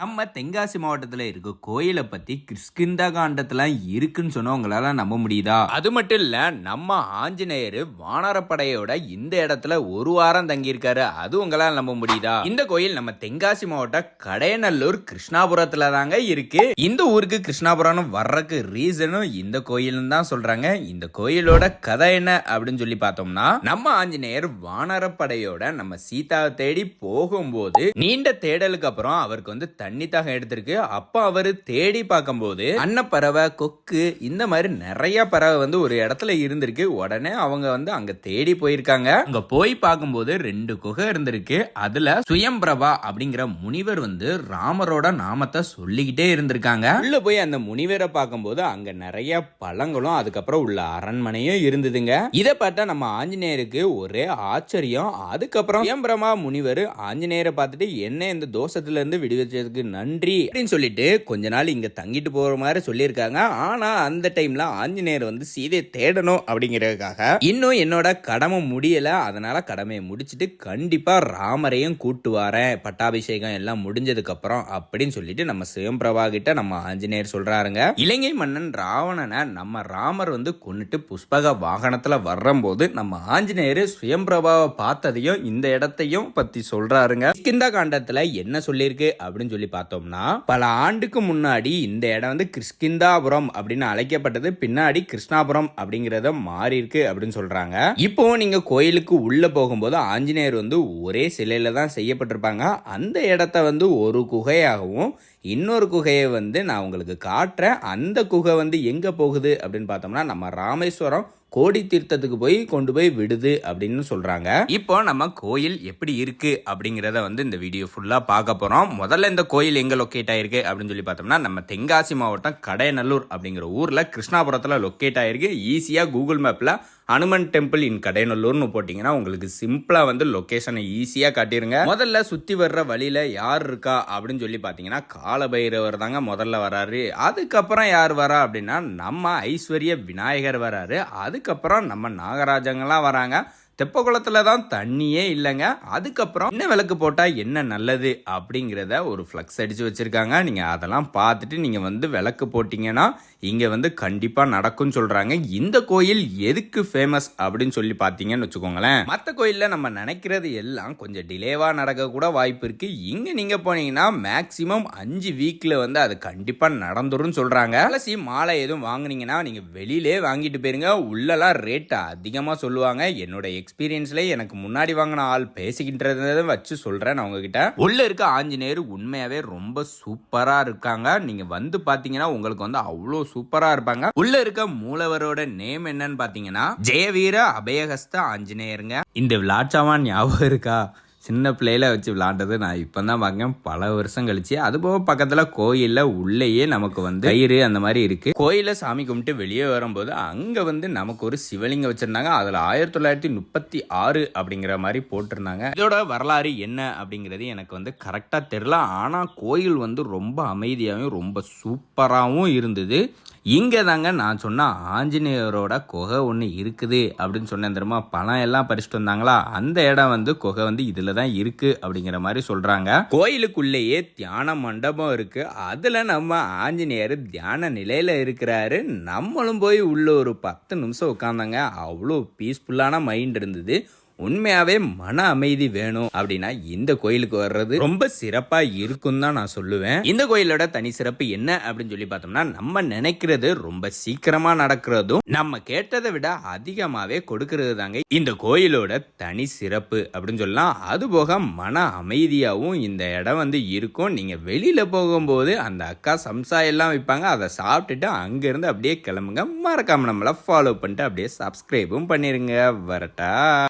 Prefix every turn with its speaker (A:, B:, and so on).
A: நம்ம தென்காசி மாவட்டத்தில் இருக்க கோயிலை பற்றி கிருஷ்கிந்தா காண்டத்துல இருக்குன்னு சொன்னால் உங்களால நம்ப முடியுதா? அது மட்டும் இல்லை நம்ம ஆஞ்சநேயர் வானரப்படையோட இந்த இடத்துல ஒரு வாரம் தங்கியிருக்காரு. அது உங்களால நம்ப முடியுதா? இந்த கோயில் நம்ம தென்காசி மாவட்டம் கடையநல்லூர் கிருஷ்ணாபுரத்துல தாங்க இருக்கு. இந்த ஊருக்கு கிருஷ்ணாபுரம்னு வர்றதுக்கு ரீசனும் இந்த கோயில்னு தான் சொல்றாங்க. இந்த கோயிலோட கதை என்ன அப்படின்னு சொல்லி பார்த்தோம்னா நம்ம ஆஞ்சநேயர் வானரப்படையோட நம்ம சீதாவை தேடி போகும்போது நீண்ட தேடலுக்கு அப்புறம் அவருக்கு வந்து தண்ணி தாகம் எடுத்திருக்கு. அப்போ அவர் தேடி பார்க்கும்போது அன்னப்பறவை கொக்கு இந்த மாதிரி நிறைய பறவை வந்து ஒரு இடத்துல இருந்திருக்கு. உடனே அவங்க வந்து அங்க தேடி போயிருக்காங்க. அங்க போய் பார்க்கும்போது ரெண்டு குகை இருந்திருக்கு. அதுல சுயம்பிரபா அப்படிங்கிற முனிவர் வந்து ராமரோட நாமத்தை சொல்லிக்கிட்டே இருந்திருக்காங்க. உள்ள போய் அந்த முனிவரை பார்க்கும்போது அங்க நிறைய பழங்களும் அதுக்கப்புறம் உள்ள அரண்மனையும் இருந்ததுங்க. இதை பார்த்தா நம்ம ஆஞ்சநேயருக்கு ஒரே ஆச்சரியம். அதுக்கப்புறம் சுயம்பிரமா முனிவர் ஆஞ்சநேயரை பார்த்துட்டு என்ன இந்த தோஷத்துல இருந்து விடுவிச்சதுக்கு நன்றி அப்படின்னு சொல்லிட்டு கொஞ்ச நாள் இங்க தங்கிட்டு போற மாதிரி சொல்லியிருக்காங்க. ஆனா அந்த டைம்ல ஆஞ்சநேயர் வந்து சீதையை தேடணும் அப்படிங்கிறதுக்காக இன்னும் என்னோட கடமை முடியல. அதனால கடமையை முடிச்சுட்டு கண்டிப்பா ராமரையும் கூட்டு வரேன். பட்டாபிஷேகம் எல்லாம் முடிஞ்சதுக்கு அப்புறம் அப்படின்னு சொல்லிட்டு நம்ம சிவம்பிரபா கிட்ட நம்ம ஆஞ்சநேயர் சொல்றாருங்க. இலங்கை மன்னன் ராவணனை நம்ம ராமர் வந்து கொண்டுட்டு புஷ்பக வாகனத்துல வரும்போது நம்ம ஆஞ்சநேயர் சுயம்பிரபாவை பார்த்ததையும் இந்த இடத்தையும் பத்தி சொல்றாருங்க. கிந்த காண்டத்துல என்ன சொல்லியிருக்கு அப்படின்னு சொல்லி பார்த்தோம்னா பல ஆண்டுக்கு முன்னாடி இந்த இடம் வந்து கிருஷ்கிந்தாபுரம் அப்படின்னு அழைக்கப்பட்டது. பின்னாடி கிருஷ்ணாபுரம் அப்படிங்கறத மாறி இருக்கு அப்படின்னு சொல்றாங்க. இப்போ நீங்க கோயிலுக்கு உள்ள போகும்போது ஆஞ்சநேயர் வந்து ஒரே சிலையில தான் செய்யப்பட்டிருப்பாங்க. அந்த இடத்த வந்து ஒரு குகையாகவும் இன்னொரு குகையை வந்து நான் உங்களுக்கு காட்டுறேன். அந்த குகை வந்து எங்க போகுது அப்படின்னு பார்த்தோம்னா நம்ம ராமேஸ்வரம் கோடி தீர்த்தத்துக்கு போய் கொண்டு போய் விடுது அப்படின்னு சொல்றாங்க. இப்போ நம்ம கோயில் எப்படி இருக்கு அப்படிங்கிறத வந்து இந்த வீடியோ ஃபுல்லா பார்க்க போறோம். முதல்ல இந்த கோயில் எங்க லொக்கேட் ஆயிருக்கு அப்படின்னு சொல்லி பார்த்தோம்னா நம்ம தென்காசி மாவட்டம் கடையநல்லூர் அப்படிங்கிற ஊர்ல கிருஷ்ணாபுரத்துல லொக்கேட் ஆயிருக்கு. ஈஸியா கூகுள் மேப்ல அனுமன் டெம்பிள் இன் கடையநல்லூர்னு போட்டிங்கன்னா உங்களுக்கு சிம்பிளாக வந்து லொக்கேஷனை ஈஸியாக காட்டிடுங்க முதல்ல சுற்றி வர்ற வழியில் யார் இருக்கா அப்படின்னு சொல்லி பார்த்தீங்கன்னா காலபைரவர் தாங்க முதல்ல வராரு. அதுக்கப்புறம் யார் வரா அப்படின்னா நம்ம ஐஸ்வர்ய விநாயகர் வராரு. அதுக்கப்புறம் நம்ம நாகராஜங்களாம் வராங்க. தெப்பகுளத்துல தான் தண்ணியே இல்லைங்க. அதுக்கப்புறம் என்ன விளக்கு போட்டால் என்ன நல்லது அப்படிங்கிறத ஒரு ஃப்ளக்ஸ் அடித்து வச்சுருக்காங்க. நீங்கள் அதெல்லாம் பார்த்துட்டு நீங்கள் வந்து விளக்கு போட்டிங்கன்னா இங்கே வந்து கண்டிப்பாக நடக்கும்னு சொல்கிறாங்க இந்த கோயில் எதுக்கு ஃபேமஸ் அப்படின்னு சொல்லி பார்த்தீங்கன்னு வச்சுக்கோங்களேன். மற்ற கோயிலில் நம்ம நினைக்கிறது எல்லாம் கொஞ்சம் டிலேவாக நடக்க கூட வாய்ப்பு இருக்குது இங்கே நீங்கள் போனீங்கன்னா மேக்சிமம் அஞ்சு வீக்கில் வந்து அது கண்டிப்பாக நடந்துரும்னு சொல்கிறாங்க அலசி மாலை எதுவும் வாங்கினீங்கன்னா நீங்கள் வெளியிலே வாங்கிட்டு போயிருங்க. உள்ளலாம் ரேட் அதிகமாக சொல்லுவாங்க. என்னோட எக்ஸ்பீரியன்ஸ்ல எனக்கு முன்னாடி வாங்கின ஆள் பேசிக்கின்றதை வச்சு சொல்கிறேன் நான் உங்ககிட்ட. உள்ளே இருக்க ஆஞ்சநேயர் உண்மையாகவே ரொம்ப சூப்பராக இருக்காங்க. நீங்கள் வந்து பார்த்தீங்கன்னா உங்களுக்கு வந்து அவ்வளோ சூப்பராக இருப்பாங்க. உள்ளே இருக்க மூலவரோட நேம் என்னன்னு பார்த்தீங்கன்னா ஜெயவீர அபயஹஸ்த ஆஞ்சநேயருங்க. இந்த விளாட்சாவான் ஞாபகம் இருக்கா? சின்ன பிள்ளையில வச்சு விளாண்டது நான் இப்போ தான் பார்க்கேன் பல வருஷம் கழிச்சு. அது போக பக்கத்தில் கோயிலில் உள்ளேயே நமக்கு வந்து கயிறு அந்த மாதிரி இருக்குது கோயிலில் சாமி கும்பிட்டு வெளியே வரும்போது அங்கே வந்து நமக்கு ஒரு சிவலிங்கம் வச்சுருந்தாங்க. அதில் ஆயிரத்தி தொள்ளாயிரத்தி முப்பத்தி ஆறு அப்படிங்கிற மாதிரி போட்டிருந்தாங்க. இதோட வரலாறு என்ன அப்படிங்கிறது எனக்கு வந்து கரெக்டாக தெரில ஆனால் கோயில் வந்து ரொம்ப அமைதியாகவும் ரொம்ப சூப்பராகவும் இருந்தது. இங்கே தாங்க நான் சொன்ன ஆஞ்சநேயரோட குகை ஒன்று இருக்குது அப்படின்னு சொன்னேன் தெரியுமா? பணம் எல்லாம் பறிச்சுட்டு வந்தாங்களா? அந்த இடம் வந்து குகை வந்து இதில் தான் இருக்குது அப்படிங்கிற மாதிரி சொல்கிறாங்க கோயிலுக்குள்ளேயே தியான மண்டபம் இருக்குது அதில் நம்ம ஆஞ்சநேயர் தியான நிலையில் இருக்கிறாரு. நம்மளும் போய் உள்ள ஒரு பத்து நிமிஷம் உட்காந்தாங்க அவ்வளோ பீஸ்ஃபுல்லான மைண்ட் இருந்தது. உண்மையாவே மன அமைதி வேணும் அப்படின்னா இந்த கோயிலுக்கு வர்றது ரொம்ப சிறப்பா இருக்கும் தான் நான் சொல்லுவேன். இந்த கோயிலோட தனி சிறப்பு என்ன அப்படின்னு சொல்லி பார்த்தோம்னா நம்ம நினைக்கிறது ரொம்ப சீக்கிரமா நடக்கிறதும் நம்ம கேட்டதை விட அதிகமாவே கொடுக்கறது தாங்க இந்த கோயிலோட தனி சிறப்பு அப்படின்னு சொல்லலாம். அது போக மன அமைதியாகவும் இந்த இடம் வந்து இருக்கும். நீங்க வெளியில போகும்போது அந்த அக்கா சம்சா எல்லாம் வைப்பாங்க. அதை சாப்பிட்டுட்டு அங்கிருந்து அப்படியே கிளம்புங்க. மறக்காம நம்மளை ஃபாலோ பண்ணிட்டு அப்படியே சப்ஸ்கிரைபும் பண்ணிருங்க. வரட்டா.